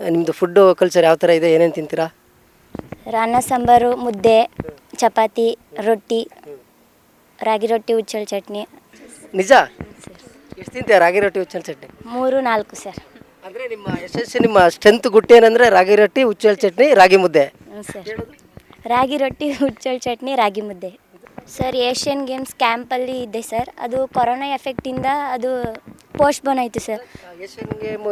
ನಿಮ್ಮದು food culture ಯಾವ ಥರ ಇದೆ ಏನೇನು ತಿಂತೀರಾ? ರಾನ್ನ ಸಾಂಬಾರು ಮುದ್ದೆ ಚಪಾತಿ ರೊಟ್ಟಿ ರಾಗಿ ರೊಟ್ಟಿ ಉಚ್ಚಳ ಚಟ್ನಿ. ನಿಜ? ಎಷ್ಟು ತಿಂತೀಯ ರಾಗಿ ರೊಟ್ಟಿ ಉಚ್ಚಳ ಚಟ್ನಿ? ಮೂರು ನಾಲ್ಕು ಸರ್. ಅಂದರೆ ನಿಮ್ಮ ಯಶಸ್ಸು ನಿಮ್ಮ ಸ್ಟ್ರೆಂತ್ ಗುಟ್ಟೇನಂದರೆ ರಾಗಿ ರೊಟ್ಟಿ ಉಚ್ಚಳ ಚಟ್ನಿ ರಾಗಿ ಮುದ್ದೆ. ಸರ್. ರಾಗಿ ರೊಟ್ಟಿ ಉಚ್ಚಳ ಚಟ್ನಿ ರಾಗಿ ಮುದ್ದೆ. ಸರ್ ಏಷ್ಯನ್ ಗೇಮ್ಸ್ ಕ್ಯಾಂಪಲ್ಲಿ ಇದೆ ಸರ್. ಅದು ಕೊರೋನಾ ಎಫೆಕ್ಟಿಂದ ಅದು ಪೋಸ್ಟ್ಬೋನ್ ಆಯಿತು ಸರ್.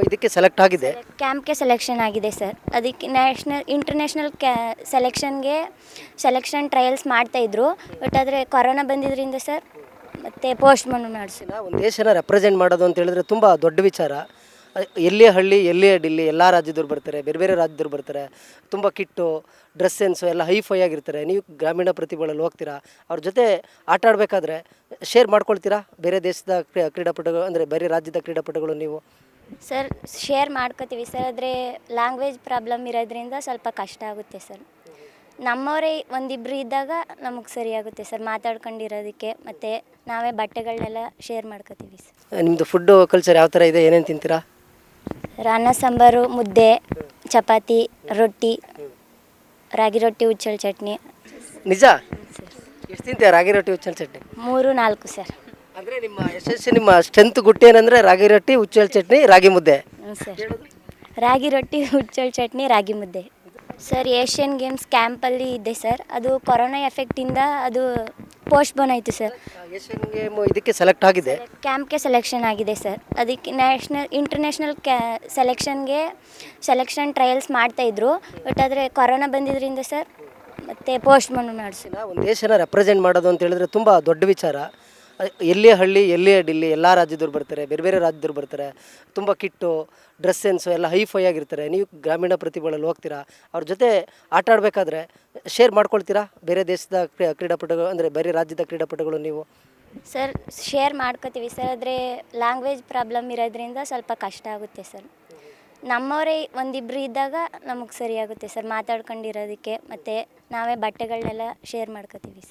ಇದಕ್ಕೆ ಸೆಲೆಕ್ಟ್ ಆಗಿದೆ. ಕ್ಯಾಂಪ್ಗೆ ಸೆಲೆಕ್ಷನ್ ಆಗಿದೆ ಸರ್. ಅದಕ್ಕೆ ನ್ಯಾಷನಲ್ ಇಂಟರ್ನ್ಯಾಷನಲ್ ಕ್ಯಾ ಸೆಲೆಕ್ಷನ್ಗೆ ಸೆಲೆಕ್ಷನ್ ಟ್ರಯಲ್ಸ್ ಮಾಡ್ತಾಯಿದ್ರು ಬಟ್ ಆದರೆ ಕೊರೋನಾ ಬಂದಿದ್ದರಿಂದ ಸರ್ ಮತ್ತೆ ಪೋಸ್ಟ್ಬೋನ್ ಮಾಡಿಸಿ. ಒಂದು ದೇಶನ ರೆಪ್ರೆಸೆಂಟ್ ಮಾಡೋದು ಅಂತ ಹೇಳಿದ್ರೆ ತುಂಬ ದೊಡ್ಡ ವಿಚಾರ. ಅ- ಎಲ್ಲಿಯೇ ಹಳ್ಳಿ ಎಲ್ಲಿಯೇ ಡಿಲ್ಲಿ ಎಲ್ಲ ರಾಜ್ಯದವ್ರು ಬರ್ತಾರೆ ಬೇರೆ ಬೇರೆ ರಾಜ್ಯದವ್ರು ಬರ್ತಾರೆ. ತುಂಬ ಕಿಟ್ಟು ಡ್ರೆಸ್ ಸೆನ್ಸು ಎಲ್ಲ ಹೈ ಫೈ ಆಗಿರ್ತಾರೆ. ನೀವು ಗ್ರಾಮೀಣ ಪ್ರತಿಭೆಗಳಲ್ಲಿ ಹೋಗ್ತೀರಾ ಅವ್ರ ಜೊತೆ ಆಟ ಆಡಬೇಕಾದ್ರೆ ಶೇರ್ ಮಾಡ್ಕೊಳ್ತೀರಾ? ಬೇರೆ ದೇಶದ ಕ್ರೀ- ಕ್ರೀಡಾಪಟುಗಳು ಅಂದರೆ ಬೇರೆ ರಾಜ್ಯದ ಕ್ರೀಡಾಪಟುಗಳು ನೀವು? ಸರ್ ಶೇರ್ ಮಾಡ್ಕೋತೀವಿ ಸರ್. ಆದರೆ ಲ್ಯಾಂಗ್ವೇಜ್ ಪ್ರಾಬ್ಲಮ್ ಇರೋದ್ರಿಂದ ಸ್ವಲ್ಪ ಕಷ್ಟ ಆಗುತ್ತೆ ಸರ್. ನಮ್ಮವರೇ ಒಂದಿಬ್ಬರು ಇದ್ದಾಗ ನಮಗೆ ಸರಿಯಾಗುತ್ತೆ ಸರ್ ಮಾತಾಡ್ಕೊಂಡಿರೋದಕ್ಕೆ. ಮತ್ತು ನಾವೇ ಬಟ್ಟೆಗಳನ್ನೆಲ್ಲ ಶೇರ್ ಮಾಡ್ಕೋತೀವಿ ಸರ್. ನಿಮ್ಮದು ಫುಡ್ಡು ಕಲ್ಚರ್ ಯಾವ ಥರ ಇದೆ? ಏನೇನು ತಿಂತೀರಾ? ಅನ್ನ ಸಾಂಬಾರು ಮುದ್ದೆ ಚಪಾತಿ ರೊಟ್ಟಿ ರಾಗಿ ರೊಟ್ಟಿ ಹುಚ್ಚಳ ಚಟ್ನಿ. ನಿಜ? ಎಷ್ಟು ತಿಂತೀಯ ರಾಗಿ ರೊಟ್ಟಿ ಹುಚ್ಚಲ್ ಚಟ್ನಿ? ಮೂರು ನಾಲ್ಕು ಸರ್. ಅಂದರೆ ನಿಮ್ಮ ಯಶಸ್ಸು ನಿಮ್ಮ ಸ್ಟ್ರೆಂತ್ ಏನಂದ್ರೆ ರಾಗಿ ರೊಟ್ಟಿ ಉಚ್ಚಲ್ ಚಟ್ನಿ ರಾಗಿ ಮುದ್ದೆ. ಹ್ಞೂ ಸರ್. ರಾಗಿ ರೊಟ್ಟಿ ಹುಚ್ಚಳ ಚಟ್ನಿ ರಾಗಿ ಮುದ್ದೆ. ಸರ್ ಏಷ್ಯನ್ ಗೇಮ್ಸ್ ಕ್ಯಾಂಪಲ್ಲಿ ಇದೆ ಸರ್. ಅದು ಕೊರೋನಾ ಎಫೆಕ್ಟಿಂದ ಅದು ಪೋಸ್ಟ್ಬೋನ್ ಆಯಿತು ಸರ್. ಏಷ್ಯನ್ ಗೇಮ್ ಇದಕ್ಕೆ ಸೆಲೆಕ್ಟ್ ಆಗಿದೆ. ಕ್ಯಾಂಪ್ಗೆ ಸೆಲೆಕ್ಷನ್ ಆಗಿದೆ ಸರ್. ಅದಕ್ಕೆ ನ್ಯಾಷನಲ್ ಇಂಟರ್ನ್ಯಾಷನಲ್ ಕ್ಯಾ ಸೆಲೆಕ್ಷನ್ಗೆ ಸೆಲೆಕ್ಷನ್ ಟ್ರಯಲ್ಸ್ ಮಾಡ್ತಾಯಿದ್ರು ಬಟ್ ಆದರೆ ಕೊರೋನಾ ಬಂದಿದ್ದರಿಂದ ಸರ್ ಮತ್ತೆ ಪೋಸ್ಟ್ಮನ್ ಮಾಡಿಸಿ ಒಂದು ದೇಶನ ರೆಪ್ರೆಸೆಂಟ್ ಮಾಡೋದು ಅಂತ ಹೇಳಿದ್ರೆ ತುಂಬ ದೊಡ್ಡ ವಿಚಾರ. ಎಲ್ಲಿ ಎಲ್ಲಿಯೇ ಹಳ್ಳಿ ಎಲ್ಲಿಯೇ ಡಿಲ್ಲಿ ಎಲ್ಲ ರಾಜ್ಯದವ್ರು ಬರ್ತಾರೆ ಬೇರೆ ಬೇರೆ ರಾಜ್ಯದವ್ರು ಬರ್ತಾರೆ ತುಂಬ ಕಿಟ್ಟು ಡ್ರೆಸ್ ಸೆನ್ಸು ಎಲ್ಲ ಹೈ ಫೈ ಆಗಿರ್ತಾರೆ. ನೀವು ಗ್ರಾಮೀಣ ಪ್ರತಿಭೆಗಳಲ್ಲಿ ಹೋಗ್ತೀರಾ ಅವ್ರ ಜೊತೆ ಆಟ ಆಡಬೇಕಾದ್ರೆ ಶೇರ್ ಮಾಡ್ಕೊಳ್ತೀರಾ? ಬೇರೆ ದೇಶದ ಕ್ರೀ- ಕ್ರೀಡಾಪಟುಗಳು ಅಂದರೆ ಬೇರೆ ರಾಜ್ಯದ ಕ್ರೀಡಾಪಟುಗಳು ನೀವು? ಸರ್ ಶೇರ್ ಮಾಡ್ಕೋತೀವಿ. ಸರ್ ಆದರೆ ಲ್ಯಾಂಗ್ವೇಜ್ ಪ್ರಾಬ್ಲಮ್ ಇರೋದ್ರಿಂದ ಸ್ವಲ್ಪ ಕಷ್ಟ ಆಗುತ್ತೆ ಸರ್ ನಮ್ಮವರೇ ಒಂದಿಬ್ಬರು ಇದ್ದಾಗ ನಮಗೆ ಸರಿಯಾಗುತ್ತೆ ಸರ್ ಮಾತಾಡ್ಕೊಂಡಿರೋದಕ್ಕೆ ಮತ್ತು ನಾವೇ ಬಟ್ಟೆಗಳನ್ನೆಲ್ಲ ಶೇರ್ ಮಾಡ್ಕೋತೀವಿ ಸರ್.